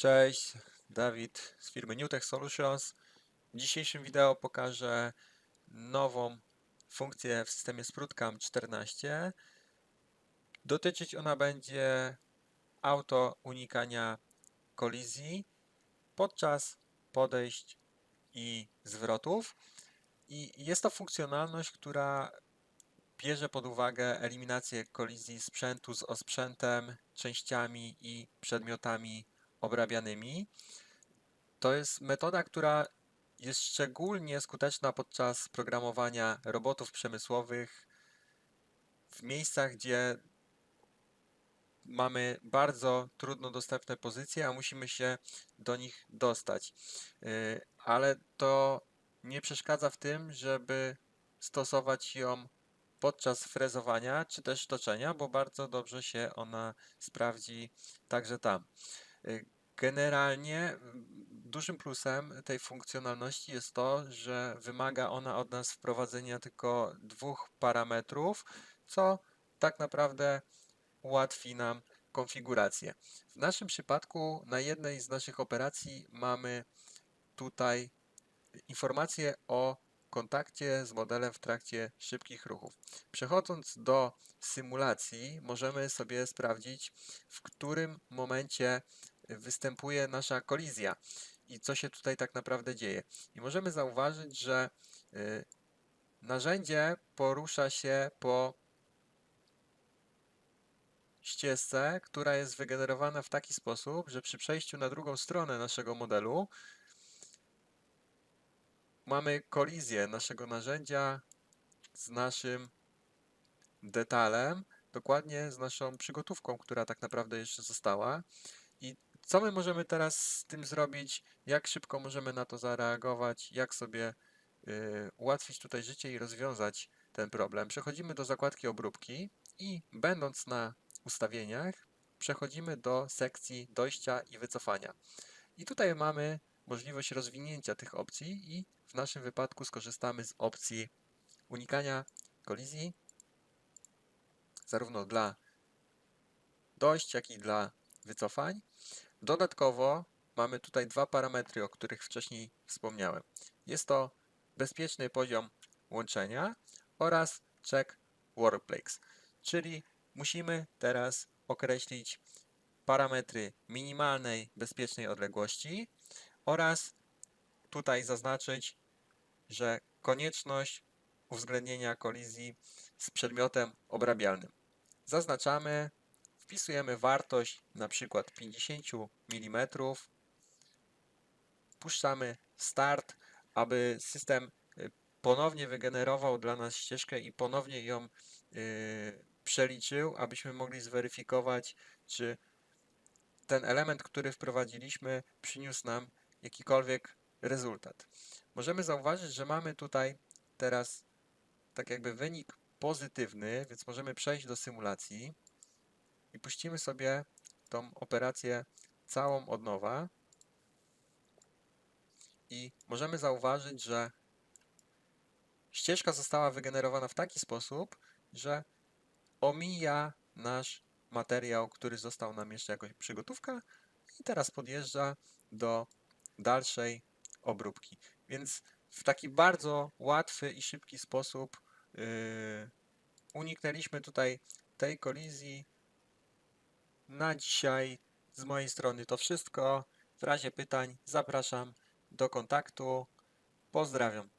Cześć, Dawid z firmy Newtech Solutions. W dzisiejszym wideo pokażę nową funkcję w systemie Sprutkam 14. Dotyczyć ona będzie auto unikania kolizji podczas podejść i zwrotów. I jest to funkcjonalność, która bierze pod uwagę eliminację kolizji sprzętu z osprzętem, częściami i przedmiotami obrabianymi. To jest metoda, która jest szczególnie skuteczna podczas programowania robotów przemysłowych w miejscach, gdzie mamy bardzo trudno dostępne pozycje, a musimy się do nich dostać. Yy, Ale to nie przeszkadza w tym, żeby stosować ją podczas frezowania czy też toczenia, bo bardzo dobrze się ona sprawdzi także tam. Y, Generalnie mm, dużym plusem tej funkcjonalności jest to, że wymaga ona od nas wprowadzenia tylko dwóch parametrów, co tak naprawdę ułatwi nam konfigurację. W naszym przypadku na jednej z naszych operacji mamy tutaj informację o kontakcie z modelem w trakcie szybkich ruchów. Przechodząc do symulacji, możemy sobie sprawdzić, w którym momencie występuje nasza kolizja i co się tutaj tak naprawdę dzieje. I możemy zauważyć, że y, narzędzie porusza się po ścieżce, która jest wygenerowana w taki sposób, że przy przejściu na drugą stronę naszego modelu mamy kolizję naszego narzędzia z naszym detalem, dokładnie z naszą przygotówką, która tak naprawdę jeszcze została. I co my możemy teraz z tym zrobić? Jak szybko możemy na to zareagować? Jak sobie y, ułatwić tutaj życie i rozwiązać ten problem? Przechodzimy do zakładki obróbki i będąc na ustawieniach, przechodzimy do sekcji dojścia i wycofania. I tutaj mamy możliwość rozwinięcia tych opcji i w naszym wypadku skorzystamy z opcji unikania kolizji zarówno dla dojść, jak i dla wycofań. Dodatkowo mamy tutaj dwa parametry, o których wcześniej wspomniałem. Jest to bezpieczny poziom łączenia oraz check workplace, czyli musimy teraz określić parametry minimalnej bezpiecznej odległości oraz tutaj zaznaczyć, że konieczność uwzględnienia kolizji z przedmiotem obrabialnym. Zaznaczamy, wpisujemy wartość na przykład 50 mm, puszczamy start, aby system y, ponownie wygenerował dla nas ścieżkę i ponownie ją y, przeliczył, abyśmy mogli zweryfikować, czy ten element, który wprowadziliśmy, przyniósł nam jakikolwiek rezultat. Możemy zauważyć, że mamy tutaj teraz tak jakby wynik pozytywny, więc możemy przejść do symulacji i puścimy sobie tą operację całą od nowa i możemy zauważyć, że ścieżka została wygenerowana w taki sposób, że omija nasz materiał, który został nam jeszcze jako przygotówka i teraz podjeżdża do dalszej obróbki. Więc w taki bardzo łatwy i szybki sposób yy, uniknęliśmy tutaj tej kolizji. Na dzisiaj z mojej strony to wszystko. W razie pytań zapraszam do kontaktu. Pozdrawiam.